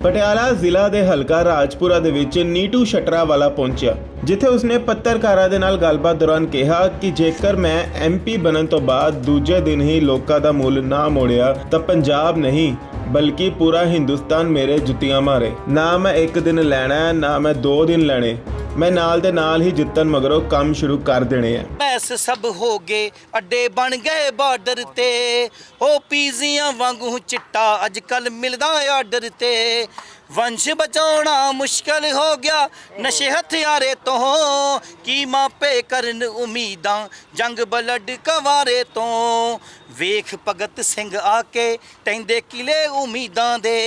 ਪਟਿਆਲਾ ਜ਼ਿਲ੍ਹਾ ਦੇ ਹਲਕਾ ਰਾਜਪੁਰਾ ਦੇ ਵਿੱਚ ਨੀਟੂ ਸ਼ਟਰਾਵਾਲਾ ਪਹੁੰਚਿਆ, ਜਿੱਥੇ ਉਸਨੇ ਪੱਤਰਕਾਰਾਂ ਦੇ ਨਾਲ ਗੱਲਬਾਤ ਦੌਰਾਨ ਕਿਹਾ ਕਿ ਜੇਕਰ ਮੈਂ ਐਮਪੀ ਬਣਨ ਤੋਂ ਬਾਅਦ ਦੂਜੇ ਦਿਨ ਹੀ ਲੋਕਾਂ ਦਾ ਮੁੱਲ ਨਾ ਮੋੜਿਆ, ਤਾਂ ਪੰਜਾਬ ਨਹੀਂ, ਬਲਕਿ ਪੂਰਾ ਹਿੰਦੁਸਤਾਨ ਮੇਰੇ ਜੁੱਤੀਆਂ ਮਾਰੇ। ਨਾ ਮੈਂ ਇੱਕ ਦਿਨ ਲੈਣਾ, ਨਾ ਮੈਂ ਦੋ ਦਿਨ ਲੈਣੇ। ਮੈਂ ਨਾਲ ਦੇ ਨਾਲ ਹੀ ਜਿੱਤਣ ਮਗਰੋਂ ਕੰਮ ਸ਼ੁਰੂ ਕਰ ਦੇਣੇ ਆ। ਮੈਸ ਸਭ ਹੋ ਗਏ, ਅੱਡੇ ਬਣ ਗਏ ਬਾਰਡਰ ਤੇ। ਉਹ ਪੀਜ਼ੀਆਂ ਵਾਂਗੂ ਚਿੱਟਾ ਅੱਜ ਕੱਲ ਮਿਲਦਾ ਆਰਡਰ ਤੇ। ਵੰਸ਼ ਬਚਾਉਣਾ ਮੁਸ਼ਕਲ ਹੋ ਗਿਆ ਨਸ਼ੇ ਹਥਿਆਰੇ ਤੋਂ। ਕੀ ਮਾਪੇ ਕਰਨ ਉਮੀਦਾਂ ਜੰਗ ਬਲੱਡ ਕਵਾਰੇ ਤੋਂ। ਵੇਖ ਭਗਤ ਸਿੰਘ ਆ ਕੇ ਟੈਂਦੇ ਕਿਲੇ ਉਮੀਦਾਂ ਦੇ।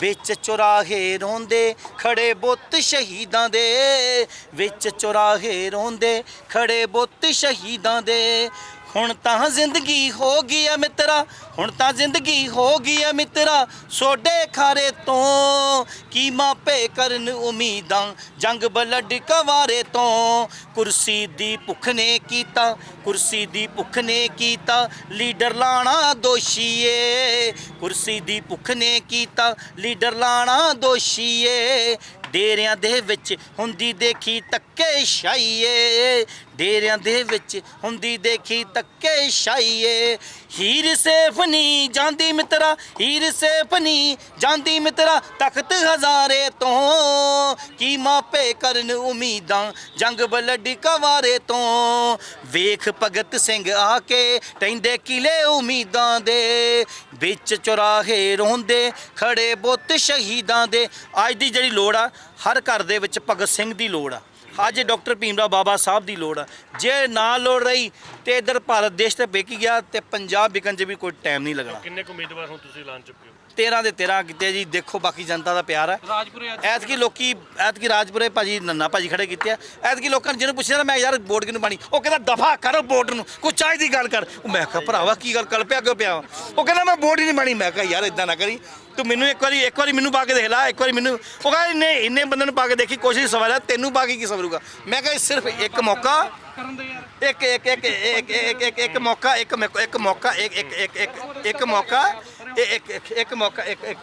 ਵਿੱਚ ਚੁਰਾਹੇ ਰੋਂਦੇ, ਖੜੇ ਬੁੱਤ ਸ਼ਹੀਦਾਂ ਦੇ। ਵਿੱਚ ਚੁਰਾਹੇ ਰੋਂਦੇ, ਖੜੇ ਬੁੱਤ ਸ਼ਹੀਦਾਂ ਦੇ। ਹੁਣ ਤਾਂ ਜ਼ਿੰਦਗੀ ਹੋ ਗਈ ਆ ਮਿੱਤਰਾ ਹੁਣ ਤਾਂ ਜ਼ਿੰਦਗੀ ਹੋ ਗਈ ਐ ਮਿੱਤਰਾ, ਸੋਡੇ ਖਾਰੇ ਤੋਂ। ਕੀ ਮਾਪੇ ਕਰਨ ਉਮੀਦਾਂ, ਜੰਗ ਬਲੱਡ ਕਵਾਰੇ ਤੋਂ। ਕੁਰਸੀ ਦੀ ਭੁੱਖ ਨੇ ਕੀਤਾ, ਕੁਰਸੀ ਦੀ ਭੁੱਖ ਨੇ ਕੀਤਾ, ਲੀਡਰ ਲਾਣਾ ਦੋਸ਼ੀਏ। ਕੁਰਸੀ ਦੀ ਭੁੱਖ ਨੇ ਕੀਤਾ, ਲੀਡਰ ਲਾਣਾ ਦੋਸ਼ੀਏ। ਡੇਰਿਆਂ ਦੇ ਵਿੱਚ ਹੁੰਦੀ ਦੇਖੀ ਤੱਕੇ ਸ਼ਾਈਏ ਡੇਰਿਆਂ ਦੇ ਵਿੱਚ ਹੁੰਦੀ ਦੇਖੀ ਤੱਕੇ ਸ਼ਾਈਏ ਹੀਰ ਸੇਫ ਨਹੀਂ ਜਾਂਦੀ ਮਿੱਤਰਾ, ਹੀਰ ਸੇਫ ਨਹੀਂ ਜਾਂਦੀ ਮਿੱਤਰਾ, ਤਖਤ ਹਜ਼ਾਰੇ ਤੋਂ ਕੀ ਮਾਪੇ ਕਰਨ ਉਮੀਦਾਂ, ਜੰਗ ਬਲੱਡੀ ਕਵਾਰੇ ਤੋਂ। ਵੇਖ ਭਗਤ ਸਿੰਘ ਆ ਕੇ ਟੈਂਦੇ ਕਿਲੇ ਉਮੀਦਾਂ ਦੇ, ਵਿੱਚ ਚੁਰਾਹੇ ਰੋਂਦੇ, ਖੜੇ ਬੁੱਤ ਸ਼ਹੀਦਾਂ ਦੇ। ਅੱਜ ਦੀ ਜਿਹੜੀ ਲੋੜ ਆ, ਹਰ ਘਰ ਦੇ ਵਿੱਚ ਭਗਤ ਸਿੰਘ ਦੀ ਲੋੜ ਆ। ਅੱਜ ਡਾਕਟਰ ਭੀਮਰਾ ਬਾਬਾ ਸਾਹਿਬ ਦੀ ਲੋੜ ਆ। ਜੇ ਨਾ ਲੋੜ ਰਹੀ ਤੇ ਇਧਰ ਭਾਰਤ ਦੇਸ਼ ਤੇ ਵਿਕ ਗਿਆ ਤੇ ਪੰਜਾਬ ਵਿਕਣ 'ਚ ਵੀ ਕੋਈ ਟਾਈਮ ਨਹੀਂ ਲੱਗਣਾ। ਕਿੰਨੇ ਕੁ ਉਮੀਦਵਾਰ ਹੁਣ ਤੁਸੀਂ ਐਲਾਨ ਚੁੱਕੇ ਹੋ? 13 ਦੇ 13 ਕੀਤੇ ਜੀ ਦੇਖੋ ਬਾਕੀ ਜਨਤਾ ਦਾ ਪਿਆਰ ਹੈ। ਰਾਜਪੁਰੇ ਐਤਕੀ ਲੋਕੀ ਐਤਕੀ ਰਾਜਪੁਰੇ ਭਾਜੀ ਨੰਨਾ ਭਾਜੀ ਖੜੇ ਕੀਤੇ ਆ। ਐਤਕੀ ਲੋਕਾਂ ਨੇ ਜਿਹਨੂੰ ਪੁੱਛਿਆ ਮੈਂ ਯਾਰ ਵੋਟ ਕਿਹਨੂੰ ਪਾਣੀ? ਉਹ ਕਹਿੰਦਾ ਦਫਾ ਕਰ ਵੋਟ ਨੂੰ ਕੋਈ ਚਾਹ ਦੀ ਗੱਲ ਕਰ। ਉਹ ਮੈਂ ਕਿਹਾ ਭਰਾਵਾ ਕੀ ਗੱਲ ਕਲ ਪਿਆ ਕਿਉਂ ਪਿਆ ਵਾ? ਉਹ ਕਹਿੰਦਾ ਮੈਂ ਵੋਟ ਹੀ ਨਹੀਂ ਪਾਣੀ। ਮੈਂ ਕਿਹਾ ਯਾਰ ਇਦਾਂ ਨਾ ਕਰੀ। ਤੂੰ ਮੈਨੂੰ ਇੱਕ ਵਾਰੀ ਇੱਕ ਵਾਰੀ ਮੈਨੂੰ ਪਾ ਕੇ ਦੇਖ ਲੈ ਇੱਕ ਵਾਰੀ ਮੈਨੂੰ। ਉਹ ਕਹਿੰਦਾ ਇੰਨੇ ਇੰਨੇ ਬੰਦੇ ਨੂੰ ਪਾ ਕੇ ਦੇਖੀ ਕੋਸ਼ਿਸ਼ ਸਵਾਲ ਹੈ ਤੈਨੂੰ ਪਾ ਕੇ ਕੀ ਸਵਰੂਗਾ ਮੈਂ ਕਿਹਾ ਇਹ ਸਿਰਫ ਇੱਕ ਮੌਕਾ। ਕਰਨ ਦੇ ਯਾਰ ਇੱਕ ਇੱਕ ਇੱਕ ਇੱਕ ਇੱਕ ਇੱਕ ਇੱਕ ਮੌਕਾ ਇੱਕ ਮੌਕਾ- ਇੱਕ ਮੌਕਾ ਇੱਕ ਇੱਕ ਇੱਕ ਇੱਕ ਇੱਕ ਮੌਕਾ। ਇਹ ਇੱਕ ਇੱਕ ਇੱਕ ਮੌਕਾ ਇੱਕ ਇੱਕ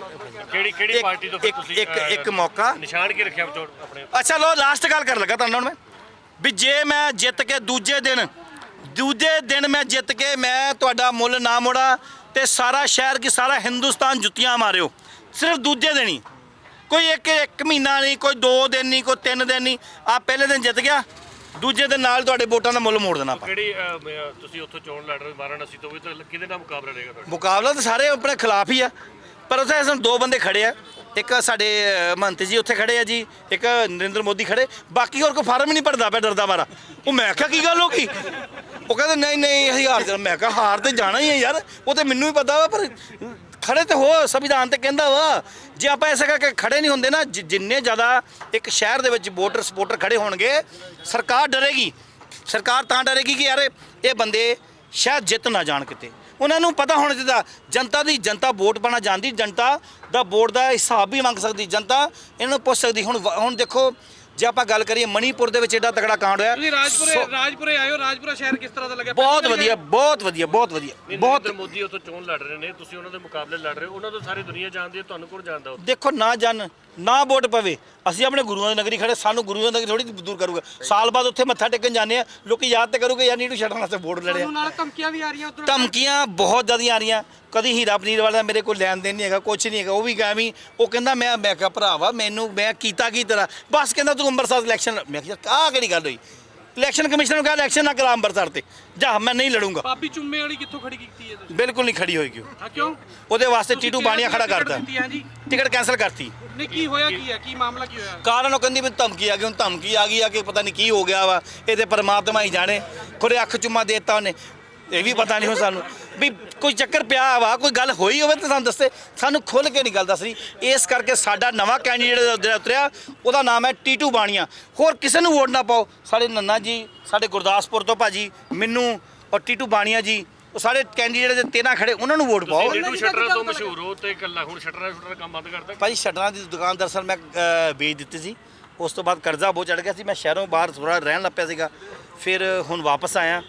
ਕਿਹੜੀ ਕਿਹੜੀ ਇੱਕ- ਪਾਰਟੀ ਤੋਂ ਫਿਰ ਇੱਕ- ਤੁਸੀਂ ਇੱਕ- ਅਹ, ਇੱਕ ਮੌਕਾ। ਨਿਸ਼ਾਨ ਕੀ ਰੱਖਿਆ ਵਿਚੋਂ ਆਪਣੇ ਅੱਛਾ ਲੋ ਲਾਸਟ ਗੱਲ ਕਰਨ ਲੱਗਾ ਤੁਹਾਨੂੰ ਹੁਣ ਮੈਂ। ਵੀ ਜੇ ਮੈਂ ਜਿੱਤ ਕੇ ਦੂਜੇ ਦਿਨ ਦੂਜੇ ਦਿਨ ਮੈਂ ਜਿੱਤ ਕੇ ਮੈਂ ਤੁਹਾਡਾ ਮੁੱਲ ਨਾ ਮੋੜਾ ਤੇ ਸਾਰਾ ਸ਼ਹਿਰ ਕੀ ਸਾਰਾ ਹਿੰਦੁਸਤਾਨ ਜੁੱਤੀਆਂ ਮਾਰਿਓ। ਸਿਰਫ ਦੂਜੇ ਦਿਨ ਹੀ। ਕੋਈ ਇੱਕ ਇੱਕ ਮਹੀਨਾ ਨਹੀਂ ਕੋਈ ਦੋ ਦਿਨ ਨਹੀਂ ਕੋਈ ਤਿੰਨ ਦਿਨ ਨਹੀਂ। ਆ ਪਹਿਲੇ ਦਿਨ ਜਿੱਤ ਗਿਆ। ਦੂਜੇ ਦਿਨ ਨਾਲ ਤੁਹਾਡੇ ਵੋਟਾਂ ਦਾ ਮੁੱਲ ਮੋੜ ਦੇਣਾ ਆਪਾਂ। ਕਿਹੜੀ ਅਹ, ਮ- ਤੁਸੀਂ ਉੱਥੋਂ ਚੋਣ ਲੜ ਰਹੇ ਹੋ ਵਾਰਾਣਸੀ ਤੋਂ ਵੀ ਤਾਂ ਕਿਹਦੇ ਨਾਲ ਮੁਕਾਬਲਾ ਰਹੇਗਾ ਤੁਹਾਡਾ? ਮੁਕਾਬਲਾ ਤਾਂ ਸਾਰੇ ਆਪਣੇ ਖਿਲਾਫ ਹੀ ਆ ਪਰ ਉੱਥੇ ਸਾਨੂੰ ਦੋ ਬੰਦੇ ਖੜੇ ਆ। ਇੱਕ ਸਾਡੇ ਅ, ਮਹੰਤ ਜੀ ਉੱਥੇ ਖੜੇ ਆ ਜੀ ਇੱਕ ਨਰਿੰਦਰ ਮੋਦੀ ਖੜੇ। ਬਾਕੀ ਹੋਰ ਕੋਈ ਫਾਰਮ ਹੀ ਨਹੀਂ ਭਰਦਾ ਪਿਆ ਡਰਦਾ ਮਾਰਾ ਉਹ ਮੈਂ ਕਿਹਾ ਕੀ ਗੱਲ ਹੋ ਗਈ? ਉਹ ਕਹਿੰਦੇ ਨਹੀਂ ਨਹੀਂ ਅਸੀਂ ਹਾਰ ਜਾਣਾ। ਮੈਂ ਕਿਹਾ ਹਾਰ ਤੇ ਜਾਣਾ ਹੀ ਹੈ ਯਾਰ ਉਹ ਤੇ ਮੈਨੂੰ ਵੀ ਪਤਾ ਵਾ ਪਰ ਖੜੇ ਤੇ ਹੋ, ਸੰਵਿਧਾਨ ਤੇ ਕਹਿੰਦਾ ਵਾ। ਜੇ ਆਪਾਂ ਐਸਾ ਕਰਕੇ ਖੜੇ ਨਹੀਂ ਹੁੰਦੇ ਨਾ, ਜਿ- ਜਿੰਨੇ ਜ਼ਿਆਦਾ ਇੱਕ ਸ਼ਹਿਰ ਦੇ ਵਿੱਚ ਵੋਟਰ ਸਪੋਰਟਰ ਖੜੇ ਹੋਣਗੇ, ਸਰਕਾਰ ਡਰੇਗੀ। ਸਰਕਾਰ ਤਾਂ ਡਰੇਗੀ ਕਿ ਯਾਰ, ਇਹ ਬੰਦੇ ਸ਼ਾਇਦ ਜਿੱਤ ਨਾ ਜਾਣ ਕਿਤੇ। ਉਹਨਾਂ ਨੂੰ ਪਤਾ ਹੋਣਾ ਚਾਹੀਦਾ, ਜਨਤਾ ਦੀ, ਜਨਤਾ ਵੋਟ ਪਾਣਾ ਜਾਂਦੀ ਜਨਤਾ ਦਾ ਵੋਟ ਦਾ ਹਿਸਾਬ ਵੀ ਮੰਗ ਸਕਦੀ, ਜਨਤਾ ਇਹਨਾਂ ਨੂੰ ਪੁੱਛ ਸਕਦੀ। ਹੁਣ ਵ- ਹੁਣ ਦੇਖੋ ਜੇ ਆਪਾਂ ਗੱਲ ਕਰੀਏ ਮਣੀਪੁਰ ਦੇ ਵਿੱਚ ਐਡਾ ਤਕੜਾ ਕਾਂਡ ਹੋਇਆ ਤੁਸੀਂ ਰਾਜਪੁਰੇ ਸੋ- ਰਾਜਪੁਰੇ ਆਇਓ ਰਾਜਪੁਰਾ ਸ਼ਹਿਰ ਕਿਸ ਤਰ੍ਹਾਂ ਦਾ ਲੱਗਿਆ? ਬਹੁਤ ਵਧੀਆ ਬਹੁਤ ਵਧੀਆ ਬਹੁਤ ਵਧੀਆ ਬਹੁਤ ਨਰਿੰਦਰ ਮੋਦੀ ਉੱਥੋਂ ਚੋਣ ਲੜ ਰਹੇ ਨੇ ਤੁਸੀਂ ਉਹਨਾਂ ਦੇ ਮੁਕਾਬਲੇ ਲੜ ਰਹੇ ਹੋ ਉਹਨਾਂ ਤੋਂ ਸਾਰੀ ਦੁਨੀਆ ਜਾਣਦੀ ਹੈ ਤੁਹਾਨੂੰ ਕੌਣ ਜਾਣਦਾ ਉਹ ਦੇਖੋ ਨਾ ਜਨ ਨਾ ਵੋਟ ਪਵੇ। ਅਸੀਂ ਆਪਣੇ ਗੁਰੂਆਂ ਦੀ ਨਗਰੀ ਖੜੇ ਸਾਨੂੰ ਗੁਰੂਆਂ ਦੀ ਨਗਰੀ ਥੋੜੀ ਦੂਰ ਕਰੂਗਾ। ਸਾਲ ਬਾਅਦ ਉੱਥੇ ਮੱਥਾ ਟੇਕਣ ਜਾਂਦੇ ਆ ਲੋਕੀ ਯਾਦ ਤੇ ਕਰੂਗੇ ਯਾਰ ਨੀਟੂ ਛੱਡਣ ਵਾਸਤੇ ਵੋਟ ਲੜਿਆ। ਨਾਲ ਧਮਕੀਆਂ ਵੀ ਆ ਰਹੀਆਂ ਉਧਰ। ਧਮਕੀਆਂ ਬਹੁਤ ਜ਼ਿਆਦੀਆਂ ਆ ਰਹੀਆਂ। ਕਦੀ ਹੀਰਾ ਪਨੀਰ ਵਾਲਾ ਮੇਰੇ ਕੋਲ ਲੈਣ ਦੇਣ ਨਹੀਂ ਹੈਗਾ ਕੁਝ ਨਹੀਂ ਹੈਗਾ। ਉਹ ਵੀ ਗਾਵੀ ਉਹ ਕਹਿੰਦਾ ਮੈਂ ਮੈਂ ਕਿਹਾ ਭਰਾਵਾ ਮੈਨੂੰ ਮੈਂ ਕੀਤਾ ਕੀ ਤੇਰਾ? ਬਸ ਕਹਿੰਦਾ ਤੂੰ ਅੰਮ੍ਰਿਤਸਰ ਇਲੈਕਸ਼ਨ ਮੈਂ ਕਿਹਾ ਆਹ ਕਿਹੜੀ ਗੱਲ ਹੋਈ? ਇਲੈਕਸ਼ਨ ਕਮਿਸ਼ਨ ਨੂੰ ਕਿਹਾ ਇਲੈਕਸ਼ਨ ਨਾ ਕਰਾ ਅੰਮ੍ਰਿਤਸਰ ਤੇ। ਜਾ ਮੈਂ ਨਹੀਂ ਲੜੂੰਗਾ। ਬਾਬੀ ਚੁੰਮੇ ਵਾਲੀ ਕਿੱਥੋਂ ਖੜੀ ਕੀਤੀ ਹੈ ਤੁਸੀਂ? ਬਿਲਕੁਲ ਨਹੀਂ ਖੜੀ ਹੋਏਗੀ ਉਹ। ਹਾਂ ਕਿਉਂ? ਉਹਦੇ ਵਾਸਤੇ ਤੁਸੀਂ ਟੀਟੂ ਕਿਹਾ ਬਾਣੀਆਂ ਖੜਾ ਟਿਕਟ ਕਰਦਾ ਦਿੱਤੀ ਹੈ ਜੀ? ਟਿਕਟ ਕੈਨਸਲ ਕਰਤੀ। ਨਹੀਂ ਕੀ ਹੋਇਆ ਕੀ ਹੈ? ਕੀ ਮਾਮਲਾ ਕੀ ਹੋਇਆ? ਕਾਰਨ ਉਹ ਕਹਿੰਦੀ ਵੀ ਧਮਕੀ ਆ ਗਈ ਹੁਣ ਧਮਕੀ ਆ ਗਈ ਆ ਕਿ ਪਤਾ ਨਹੀਂ ਕੀ ਹੋ ਗਿਆ ਵਾ। ਇਹਦੇ ਪਰਮਾਤਮਾ ਹੀ ਜਾਣੇ। ਖੁਰੇ ਅੱਖ ਚੁੰਮਾ ਦੇਤਾ ਉਹਨੇ। ਇਹ ਵੀ ਪਤਾ ਨਹੀਂ ਹੁਣ ਸਾਨੂੰ। ਵੀ ਕੋਈ ਚੱਕਰ ਪਿਆ ਵਾ ਕੋਈ ਗੱਲ ਹੋਈ ਹੋਵੇ ਤਾਂ ਸਾਨੂੰ ਦੱਸੇ। ਸਾਨੂੰ ਖੁੱਲ ਕੇ ਨਹੀਂ ਗੱਲ ਦੱਸਣੀ। ਇਸ ਕਰਕੇ ਸਾਡਾ ਨਵਾਂ ਕੈਂਡੀਡੇਟ ਜਿਹੜਾ ਉਤਰਿਆ ਉਹਦਾ ਨਾਮ ਹੈ ਟੀਟੂ ਬਾਣੀਆ। ਹੋਰ ਕਿਸੇ ਨੂੰ ਵੋਟ ਨਾ ਪਾਓ। ਸਾਡੇ ਨੰਨਾ ਜੀ ਸਾਡੇ ਗੁਰਦਾਸਪੁਰ ਤੋਂ ਭਾਜੀ ਮੈਨੂੰ ਔਰ ਟੀਟੂ ਬਾਣੀਆ ਜੀ ਉਹ ਸਾਰੇ ਕੈਂਡੀਡੇਟ ਦੇ ਤੇਨਾ ਖੜੇ ਉਹਨਾਂ ਨੂੰ ਵੋਟ ਪਾਓ। ਨੀਟੂ ਸ਼ਟਰਾਂ ਤੋਂ ਮਸ਼ਹੂਰ ਹੋ ਤੇ ਇਕੱਲਾ ਹੁਣ ਸ਼ਟਰਾਂ ਸ਼ਟਰਾਂ ਕੰਮ ਬੰਦ ਕਰਤਾ। ਭਾਈ ਸ਼ਟਰਾਂ ਦੀ ਦੁਕਾਨ ਦਰਸਲ ਮੈਂ ਵੇਚ ਦਿੱਤੀ ਸੀ। ਉਸ ਤੋਂ ਬਾਅਦ ਕਰਜ਼ਾ ਬਹੁਤ ਚੜ ਗਿਆ ਸੀ। ਮੈਂ ਸ਼ਹਿਰੋਂ ਬਾਹਰ ਥੋੜਾ ਰਹਿਣ ਲੱਗ ਪਿਆ ਸੀਗਾ। ਫਿਰ ਹੁਣ ਵਾਪਸ ਆਇਆ।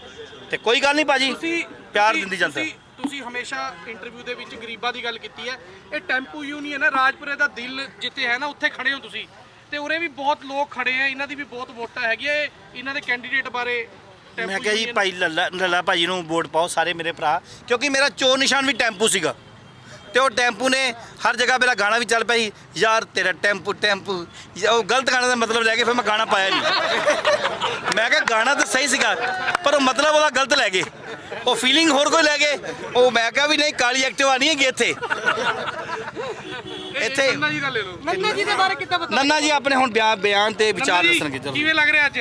ਤੇ ਕੋਈ ਗੱਲ ਨਹੀਂ ਭਾਜੀ। ਤੁਸੀਂ ਪਿਆਰ ਤੁਸੀਂ- ਦਿੰਦੀ ਜਨਤਾ। ਤੁਸੀਂ ਤੁਸੀਂ ਹਮੇਸ਼ਾ ਇੰਟਰਵਿਊ ਦੇ ਵਿੱਚ ਗਰੀਬਾਂ ਦੀ ਗੱਲ ਕੀਤੀ ਹੈ। ਇਹ ਟੈਂਪੂ ਯੂਨੀਅਨ ਹੈ ਰਾਜਪੁਰੇ ਦਾ ਦਿਲ ਜਿੱਥੇ ਹੈ ਨਾ ਉੱਥੇ ਖੜੇ ਹੋ ਤੁਸੀਂ। ਤੇ ਉਰੇ ਵੀ ਬਹੁਤ ਲੋਕ ਖੜੇ ਆ ਇਹਨਾਂ ਦੀ ਵੀ ਬਹੁਤ ਵੋਟਾਂ ਹੈਗੀਆਂ ਇਹ ਇਹਨਾਂ ਦੇ ਕੈਂਡੀਡੇਟ ਬਾਰੇ ਟੈਂਪੂ ਮੈਂ ਕਿਹਾ ਜੀ union- ਭਾਈ ਲੱਲਾ ਲੱਲਾ ਭਾਜੀ ਨੂੰ ਵੋਟ ਪਾਓ ਸਾਰੇ ਮੇਰੇ ਭਰਾ ਕਿਉਂਕਿ ਮੇਰਾ ਚੋਰ ਨਿਸ਼ਾਨ ਵੀ ਟੈਂਪੂ ਸੀਗਾ। ਤੇ ਉਹ ਟੈਂਪੂ ਨੇ ਹਰ ਜਗ੍ਹਾ ਮੇਰਾ ਗਾਣਾ ਵੀ ਚੱਲ ਪਈ ਯਾਰ ਤੇਰਾ ਟੈਂਪੂ ਟੈਂਪੂ। ਯਾ ਉਹ ਗਲਤ ਗਾਣੇ ਦਾ ਮਤਲਬ ਲੈ ਕੇ ਫਿਰ ਮੈਂ ਗਾਣਾ ਪਾਇਆ ਨਹੀਂ। ਮੈਂ ਕਿਹਾ ਗਾਣਾ ਤਾਂ ਸਹੀ ਸੀਗਾ ਪਰ ਉਹ ਮਤਲਬ ਉਹਦਾ ਗਲਤ ਲੈ ਗਏ। ਉਹ ਫੀਲਿੰਗ ਹੋਰ ਕੋਈ ਲੈ ਗਏ। ਉਹ ਮੈਂ ਕਿਹਾ ਵੀ ਨਹੀਂ ਕਾਲੀ ਐਕਟਿਵਾ ਨਹੀਂ ਹੈਗੀ ਇੱਥੇ। ਇੱਥੇ- ਨੰਨਾ ਜੀ ਦਾ ਲੈ ਲਓ। ਨੰਨਾ ਜੀ ਦੇ ਬਾਰੇ ਕਿੱਦਾਂ ਪਤਾ ਨੰਨਾ ਜੀ ਆਪਣੇ ਹੁਣ ਬਿਆਨ ਬਿਆਨ ਤੇ ਵਿਚਾਰ ਨੰਨਾ ਜੀ, ਦੱਸਣਗੇ ਚਲੋ। ਕਿਵੇਂ ਲੱਗ ਰਿਹਾ ਅੱਜ?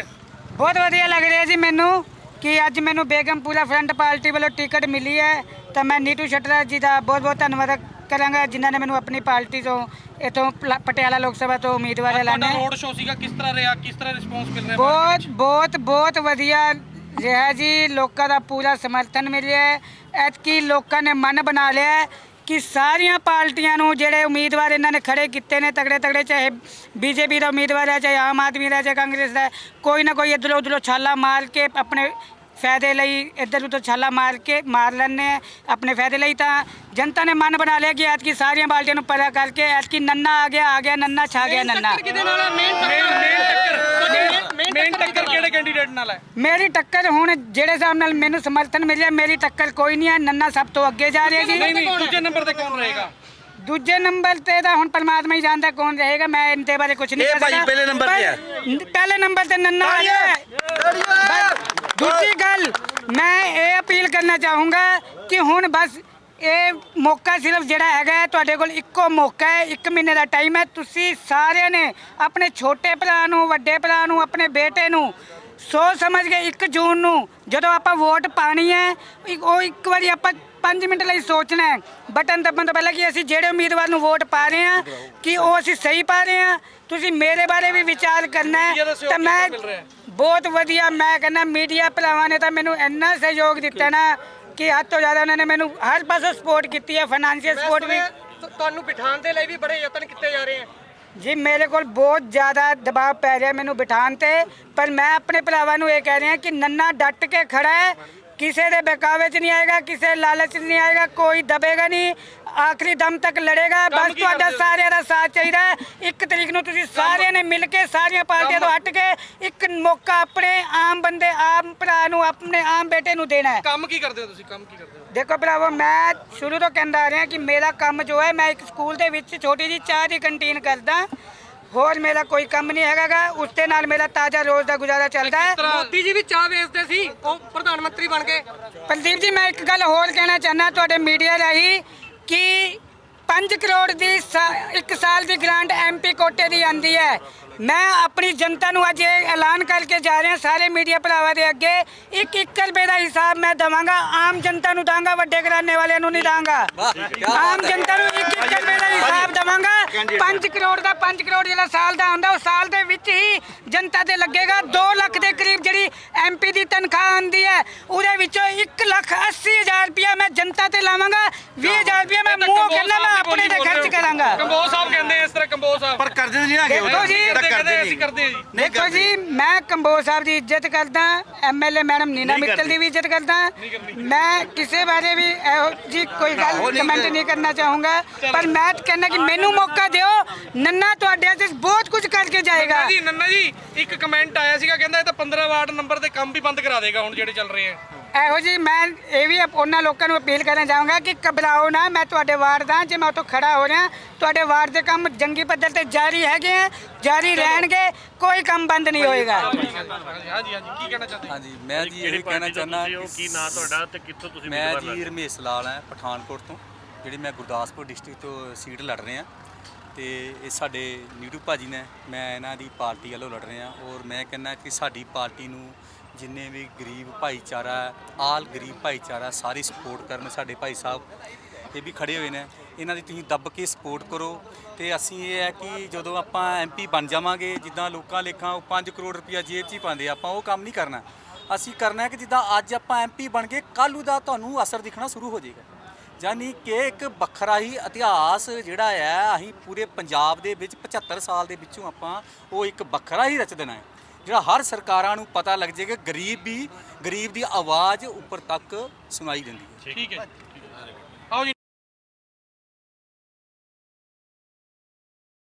ਬਹੁਤ ਵਧੀਆ ਲੱਗ ਰਿਹਾ ਜੀ ਮੈਨੂੰ ਕਿ ਅੱਜ ਮੈਨੂੰ ਬੇਗਮਪੁਰਾ ਫਰੰਟ ਪਾਰਟੀ ਵੱਲੋਂ ਟਿਕਟ ਮਿਲੀ ਹੈ। ਤਾਂ ਮੈਂ ਨੀਟੂ ਸ਼ਟਰਾ ਜੀ ਦਾ ਬਹੁਤ ਬਹੁਤ ਧੰਨਵਾਦ ਕਰਾਂਗਾ ਜਿਨ੍ਹਾਂ ਨੇ ਮੈਨੂੰ ਆਪਣੀ ਪਾਰਟੀ ਤੋਂ ਇਥੋਂ ਪਟਿਆਲਾ ਲੋਕ ਸਭਾ ਤੋਂ ਉਮੀਦਵਾਰ ਐਲਾਨਿਆ। ਰੋਡ ਸ਼ੋਅ ਸੀਗਾ ਕਿਸ ਤਰ੍ਹਾਂ ਰਿਹਾ ਕਿਸ ਤਰ੍ਹਾਂ ਰਿਸਪੌਂਸ ਮਿਲ ਰਿਹਾ ਬਹੁਤ ਬਹੁਤ ਬਹੁਤ ਵਧੀਆ ਰਿਹਾ ਜੀ ਲੋਕਾਂ ਦਾ ਪੂਰਾ ਸਮਰਥਨ ਮਿਲਿਆ। ਹੈ ਐਤਕੀ ਲੋਕਾਂ ਨੇ ਮਨ ਬਣਾ ਲਿਆ ਕਿ ਸਾਰੀਆਂ ਪਾਰਟੀਆਂ ਨੂੰ ਜਿਹੜੇ ਉਮੀਦਵਾਰ ਇਹਨਾਂ ਨੇ ਖੜੇ ਕੀਤੇ ਨੇ ਤਗੜੇ ਤਗੜੇ ਚਾਹੇ ਬੀਜੇਪੀ ਦਾ ਉਮੀਦਵਾਰ ਹੈ ਚਾਹੇ ਆਮ ਆਦਮੀ ਦਾ ਚਾਹੇ ਕਾਂਗਰਸ ਦਾ ਕੋਈ ਨਾ ਕੋਈ ਇੱਧਰੋਂ ਉੱਧਰੋਂ ਛਾਲਾ ਮਾਰ ਕੇ ਆਪਣੇ ਫਾਇਦੇ ਲਈ ਇੱਧਰ ਉੱਧਰ ਛਾਲਾ ਮਾਰ ਕੇ ਮਾਰ ਹੈ ਆਪਣੇ ਫਾਇਦੇ ਲਈ ਤਾਂ ਜਨਤਾ ਨੇ ਮਨ ਬਣਾ ਲਿਆ ਕਿ ਐਤਕੀ ਸਾਰੀਆਂ ਪਾਰਟੀਆਂ ਨੂੰ ਪਰਾ ਕਰਕੇ ਐਤਕੀ ਨੰਨਾ ਆ ਗਿਆ ਆ ਗਿਆ ਨੰਨਾ ਛਾ ਗਿਆ ਨੰਨਾ। ਕਿਹਦੇ ਨਾਲ ਹੈ ਮੇਨ ਟੱਕਰ ਮੇਨ ਟੱਕਰ। ਕਿਹੜੇ ਕੈਂਡੀਡੇਟ ਨਾਲ ਹੈ ਮੇਰੀ ਟੱਕਰ ਹੁਣ ਜਿਹੜੇ ਹਿਸਾਬ ਨਾਲ ਮੈਨੂੰ ਸਮਰਥਨ ਮਿਲਿਆ ਮੇਰੀ ਟੱਕਰ ਕੋਈ ਨਹੀਂ ਹੈ। ਨੰਨਾ ਸਭ ਤੋਂ ਅੱਗੇ ਜਾ ਰਿਹਾ ਨਹੀਂ ਜੀ। ਨਹੀਂ ਦੂਜੇ ਨੰਬਰ ਤੇ ਕੌਣ ਰਹੇਗਾ? ਦੂਜੇ ਨੰਬਰ ਤੇ ਤਾਂ ਹੁਣ ਪਰਮਾਤਮਾ ਹੀ ਜਾਣਦਾ ਕੌਣ ਰਹੇਗਾ। ਮੈਂ ਇਹਦੇ ਬਾਰੇ ਕੁਝ ਨਹੀਂ ਇਹ ਕਹਿ ਭਾਈ ਸਕਦਾ ਪਹਿਲੇ ਨੰਬਰ ਤੇ ਹੈ। ਪਹਿਲੇ ਨੰਬਰ ਤੇ ਨੰਨਾ ਆ ਗਿਆ। ਦੂਜੀ ਗੱਲ। ਮੈਂ ਇਹ ਅਪੀਲ ਕਰਨਾ ਚਾਹੂੰਗਾ ਕਿ ਹੁਣ ਬਸ ਇਹ ਮੌਕਾ ਸਿਰਫ ਜਿਹੜਾ ਹੈਗਾ ਤੁਹਾਡੇ ਕੋਲ ਇੱਕੋ ਮੌਕਾ ਹੈ 1 ਮਹੀਨੇ ਦਾ ਟਾਈਮ ਹੈ। ਤੁਸੀਂ ਸਾਰਿਆਂ ਨੇ ਆਪਣੇ ਛੋਟੇ ਭਰਾ ਨੂੰ ਵੱਡੇ ਭਰਾ ਨੂੰ ਆਪਣੇ ਬੇਟੇ ਨੂੰ ਸੋਚ ਸਮਝ ਕੇ 1 ਜੂਨ ਨੂੰ ਜਦੋਂ ਆਪਾਂ ਵੋਟ ਪਾਣੀ ਹੈ ਇੱਕ- ਉਹ ਇੱਕ ਵਾਰੀ ਆਪਾਂ 5 ਮਿੰਟ ਲਈ ਸੋਚਣਾ ਹੈ। ਬਟਨ ਦੱਬਣ ਤੋਂ ਪਹਿਲਾਂ ਕਿ ਅਸੀਂ ਜਿਹੜੇ ਉਮੀਦਵਾਰ ਨੂੰ ਵੋਟ ਪਾ ਰਹੇ ਹਾਂ ਕਿ ਉਹ ਅਸੀਂ ਸਹੀ ਪਾ ਰਹੇ ਹਾਂ। ਤੁਸੀਂ ਮੇਰੇ ਬਾਰੇ ਵੀ ਵਿਚਾਰ ਕਰਨਾ ਹੈ ਤਾਂ ਮੈਂ? ਬਹੁਤ ਵਧੀਆ ਮੈਂ ਕਹਿੰਦਾ ਮੀਡੀਆ ਭਰਾਵਾਂ ਨੇ ਤਾਂ ਮੈਨੂੰ ਇੰਨਾ ਸਹਿਯੋਗ ਦਿੱਤਾ ਨਾ ਕਿ ਹੱਦ ਤੋਂ ਜ਼ਿਆਦਾ ਉਹਨਾਂ ਨੇ ਮੈਨੂੰ ਹਰ ਪਾਸੋਂ ਸਪੋਰਟ ਕੀਤੀ ਹੈ ਫਾਈਨੈਂਸ਼ੀਅਲ ਸਪੋਰਟ ਵੀ। ਤੁਹਾਨੂੰ ਬਿਠਾਉਣ ਦੇ ਲਈ ਵੀ ਬੜੇ ਯਤਨ ਕੀਤੇ ਜਾ ਰਹੇ ਆ। ਜੀ ਮੇਰੇ ਕੋਲ ਬਹੁਤ ਜ਼ਿਆਦਾ ਦਬਾਅ ਪੈ ਰਿਹਾ ਮੈਨੂੰ ਬਿਠਾਣ ਤੇ ਪਰ ਮੈਂ ਆਪਣੇ ਭਰਾਵਾਂ ਨੂੰ ਇਹ ਕਹਿ ਰਿਹਾ ਕਿ ਨੰਨਾ ਡਟ ਕੇ ਖੜਾ ਹੈ ਕਿਸੇ ਦੇ ਬਹਿਕਾਵੇ 'ਚ ਨਹੀਂ ਆਏਗਾ ਕਿਸੇ ਲਾਲਚ 'ਚ ਨਹੀਂ ਆਏਗਾ ਕੋਈ ਦਬੇਗਾ ਨਹੀਂ ਆਖਰੀ ਦਮ ਤੱਕ ਲੜੇਗਾ। ਬਸ ਤੁਹਾਡਾ? ਸਾਰਿਆਂ ਦਾ ਸਾਥ ਚਾਹੀਦਾ ਹੈ। ਇੱਕ ਤਰੀਕ ਨੂੰ ਤੁਸੀਂ ਸਾਰਿਆਂ ਨੇ ਮਿਲ ਕੇ ਸਾਰੀਆਂ ਪਾਰਟੀਆਂ ਤੋਂ ਹਟ ਕੇ ਇੱਕ ਮੌਕਾ ਆਪਣੇ ਆਮ ਬੰਦੇ ਆਮ ਭਰਾ ਨੂੰ ਆਪਣੇ ਆਮ ਬੇਟੇ ਨੂੰ ਦੇਣਾ ਹੈ। ਕੰਮ ਕੀ ਕਰਦੇ ਹੋ ਤੁਸੀਂ? ਕੰਮ ਕੀ ਕਰਦੇ ਹੋ? ਦੇਖੋ ਭਰਾਵੋ ਮੈਂ ਸ਼ੁਰੂ ਤੋਂ ਕਹਿੰਦਾ ਆ ਰਿਹਾ ਕਿ ਮੇਰਾ ਕੰਮ ਜੋ ਹੈ ਮੈਂ ਇੱਕ ਸਕੂਲ ਦੇ ਵਿੱਚ ਛੋਟੀ ਜੀ ਚਾਹ ਦੀ ਕੰਟੀਨ ਕਰਦਾ। ਹੋਰ ਮੇਰਾ ਕੋਈ ਕੰਮ ਨਹੀਂ ਹੈਗਾਗਾ ਉਸ ਦੇ ਨਾਲ ਮੇਰਾ ਤਾਜ਼ਾ ਰੋਜ਼ ਦਾ ਗੁਜ਼ਾਰਾ ਚੱਲਦਾ ਹੈ। ਮੋਦੀ ਜੀ ਵੀ ਚਾਹ ਵੇਚਦੇ ਸੀ ਉਹ ਪ੍ਰਧਾਨ ਮੰਤਰੀ ਬਣ ਗਏ ਪ੍ਰਦੀਪ ਜੀ ਮੈਂ ਇੱਕ ਗੱਲ ਹੋਰ ਕਹਿਣਾ ਚਾਹੁੰਦਾ ਤੁਹਾਡੇ ਮੀਡੀਆ ਰਾਹੀਂ ਕਿ 5 ਕਰੋੜ ਦੀ ਸਾ- ਇੱਕ ਸਾਲ ਦੀ ਗ੍ਰਾਂਟ ਐਮਪੀ ਕੋਟੇ ਦੀ ਆਂਦੀ ਹੈ। ਮੈਂ ਆਪਣੀ ਜਨਤਾ ਨੂੰ ਅੱਜ ਇਹ ਐਲਾਨ ਕਰਕੇ ਜਾ ਰਿਹਾ ਸਾਰੇ ਮੀਡੀਆ ਭਰਾਵਾਂ ਦੇ ਅੱਗੇ ਇੱਕ ਇੱਕ ਰੁਪਏ ਦਾ ਹਿਸਾਬ ਮੈਂ ਦਵਾਂਗਾ ਆਮ ਜਨਤਾ ਨੂੰ ਦਾਂਗਾ ਵੱਡੇ ਘਰਾਣੇ ਵਾਲਿਆਂ ਨੂੰ ਨਹੀਂ ਦਾਂਗਾ। ਆਮ ਜਨਤਾ ਨੂੰ ਇੱਕ ਇੱਕ ਰੁਪਏ ਦਾ ਹਿਸਾਬ ਦਵਾਂਗਾ 5 ਕਰੋੜ ਦਾ 5 ਕਰੋੜ ਜਿਹੜਾ ਸਾਲ ਦਾ ਆਉਂਦਾ ਉਹ ਸਾਲ ਦੇ ਵਿੱਚ ਹੀ ਜਨਤਾ ਤੇ ਲੱਗੇਗਾ। 2 ਲੱਖ ਦੇ ਕਰੀਬ ਜਿਹੜੀ ਐਮਪੀ ਦੀ ਤਨਖਾਹ ਆਉਂਦੀ ਹੈ ਉਹਦੇ ਵਿੱਚੋਂ 1 ਲੱਖ 80 ਹਜ਼ਾਰ ਰੁਪਇਆ ਮੈਂ ਜਨਤਾ ਤੇ ਲਾਵਾਂਗਾ 20 ਹਜ਼ਾਰ ਰੁਪਇਆ ਮੈਂ ਮੂੰਹ ਕਹਿੰਦਾ ਮੈਂ ਆਪਣੇ ਤੇ ਖਰਚ ਕਰਾਂਗਾ ਕੰਬੋਜ ਸਾਹਿਬ ਕਹਿੰਦੇ ਇਸ ਤਰ੍ਹਾਂ ਕੰਬੋਜ ਸਾਹਿਬ ਹੈਗੇ ਉਹ ਦੇਖੋ ਜੀ, ਤਾਂ ਕਰਦੇ ਅਸੀਂ ਕਰਦੇ ਹਾਂ ਜੀ। ਦੇਖੋ ਜੀ ਮੈਂ ਕੰਬੋਜ ਸਾਹਿਬ ਦੀ ਇੱਜ਼ਤ ਕਰਦਾ ਐਮਐਲਏ ਮੈਡਮ ਨੀਨਾ ਮਿੱਤਲ। ਦੀ ਵੀ ਇੱਜ਼ਤ ਕਰਦਾ। ਮੈਂ ਕਿਸੇ ਬਾਰੇ ਵੀ ਇਹੋ ਜੀ ਕੋਈ ਗੱਲ ਕਮੈਂਟ ਨਹੀਂ ਕਰਨਾ ਚਾਹੂੰਗਾ। ਪਰ ਮੈਂ ਕਹਿੰਦਾ ਕਿ ਮੈਨੂੰ ਮੌਕਾ ਦਿਓ ਨੰਨਾ ਤੁਹਾਡੇ ਤੇ ਬਹੁਤ ਕੁਝ ਕਰਕੇ ਜਾਏਗਾ। ਜੀ ਨੰਨਾ ਜੀ ਇੱਕ ਕਮੈਂਟ ਆਇਆ ਸੀਗਾ ਕਹਿੰਦਾ ਇਹ ਤਾਂ 15 ਵਾਰਡ ਨੰਬਰ ਦੇ ਕੰਮ ਵੀ ਬੰਦ ਕਰਾ ਦੇਗਾ ਹੁਣ ਜਿਹੜੇ ਚੱਲ ਰਹੇ ਆ। ਇਹੋ ਜੀ ਮੈਂ ਇਹ ਵੀ ਉਹਨਾਂ ਲੋਕਾਂ ਨੂੰ ਅਪੀਲ ਕਰਨਾ ਚਾਹੂੰਗਾ ਕਿ ਘਬਰਾਓ ਨਾ ਮੈਂ ਤੁਹਾਡੇ ਵਾਰਡ ਦਾ ਜੇ ਮੈਂ ਉੱਥੋਂ ਖੜਾ ਹੋ ਰਿਹਾ ਤੁਹਾਡੇ ਵਾਰਡ ਦੇ ਕੰਮ ਜੰਗੀ ਪੱਧਰ ਤੇ ਜਾਰੀ ਹੈਗੇ ਆ ਜਾਰੀ ਰਹਿਣਗੇ ਕੋਈ ਕੰਮ ਬੰਦ ਨਹੀਂ ਹੋਏਗਾ। ਹਾਂਜੀ ਹਾਂਜੀ ਕੀ ਕਹਿਣਾ ਚਾਹੁੰਦੇ? ਹਾਂਜੀ ਮੈਂ ਜੀ ਇਹ ਕਹਿਣਾ ਚਾਹੁੰਦਾ ਕੀ ਨਾਂ ਤੁਹਾਡਾ ਤੇ ਕਿੱਥੋਂ ਤੁਸੀਂ ਮੈਂ ਉਮੀਦਵਾਰ ਜੀ ਲੜ ਰਮੇਸ਼ ਲਾਲ ਹਾਂ ਪਠਾਨਕੋਟ ਤੋਂ ਜਿਹੜੀ ਮੈਂ ਗੁਰਦਾਸਪੁਰ ਡਿਸਟ੍ਰਿਕਟ ਤੋਂ ਸੀਟ ਲੜ ਰਿਹਾ। ਤੇ ਇਹ ਸਾਡੇ ਨੀਟੂ ਭਾਜੀ ਨੇ ਮੈਂ ਇਹਨਾਂ ਦੀ ਪਾਰਟੀ ਵੱਲੋਂ ਲੜ ਰਿਹਾ ਔਰ ਮੈਂ ਕਹਿੰਦਾ ਕਿ ਸਾਡੀ ਪਾਰਟੀ ਨੂੰ ਜਿੰਨੇ ਵੀ ਗਰੀਬ ਭਾਈਚਾਰਾ ਆਲ ਗਰੀਬ ਭਾਈਚਾਰਾ ਸਾਰੀ ਸਪੋਰਟ ਕਰਨ ਸਾਡੇ ਭਾਈ ਸਾਹਿਬ, ਇਹ ਵੀ ਖੜੇ ਹੋਏ ਨੇ। ਇਹਨਾਂ ਦੀ ਤੁਸੀਂ ਦੱਬ ਕੇ ਸਪੋਰਟ ਕਰੋ ਤੇ ਅਸੀਂ ਇਹ ਹੈ ਕਿ ਜਦੋਂ ਆਪਾਂ ਐਮਪੀ ਬਣ ਜਾਵਾਂਗੇ, ਜਿੱਦਾਂ ਲੋਕਾਂ ਲੇਖਾਂ ਉਹ 5 ਕਰੋੜ ਰੁਪਇਆ ਜੇਬ 'ਚ ਹੀ ਪਾਉਂਦੇ ਆਪਾਂ ਉਹ ਕੰਮ ਨਹੀਂ ਕਰਨਾ। ਅਸੀਂ ਕਰਨਾ ਹੈ ਕਿ ਜਿੱਦਾਂ ਅੱਜ ਆਪਾਂ ਐਮਪੀ ਬਣ ਗਏ, ਕੱਲ੍ਹ ਦਾ ਤੁਹਾਨੂੰ ਅਸਰ ਦਿਖਣਾ ਸ਼ੁਰੂ ਹੋ ਜਾਏਗਾ। ਯਾਨੀ ਕਿ ਇੱਕ ਵੱਖਰਾ ਹੀ ਇਤਿਹਾਸ ਜਿਹੜਾ ਹੈ, ਅਸੀਂ ਪੂਰੇ ਪੰਜਾਬ ਦੇ ਵਿੱਚ 75 ਸਾਲ ਦੇ ਵਿੱਚੋਂ ਆਪਾਂ ਉਹ ਇੱਕ ਵੱਖਰਾ ਹੀ ਰਚ ਦੇਣਾ ਹੈ। ਜਿਹੜਾ ਹਰ ਸਰਕਾਰਾਂ ਨੂੰ ਪਤਾ ਲੱਗ ਜਾਏਗਾ, ਗਰੀਬ ਵੀ, ਗਰੀਬ ਦੀ ਆਵਾਜ਼ ਉੱਪਰ ਤੱਕ ਸੁਣਾਈ ਦਿੰਦੀ ਹੈ। ਠੀਕ ਹੈ।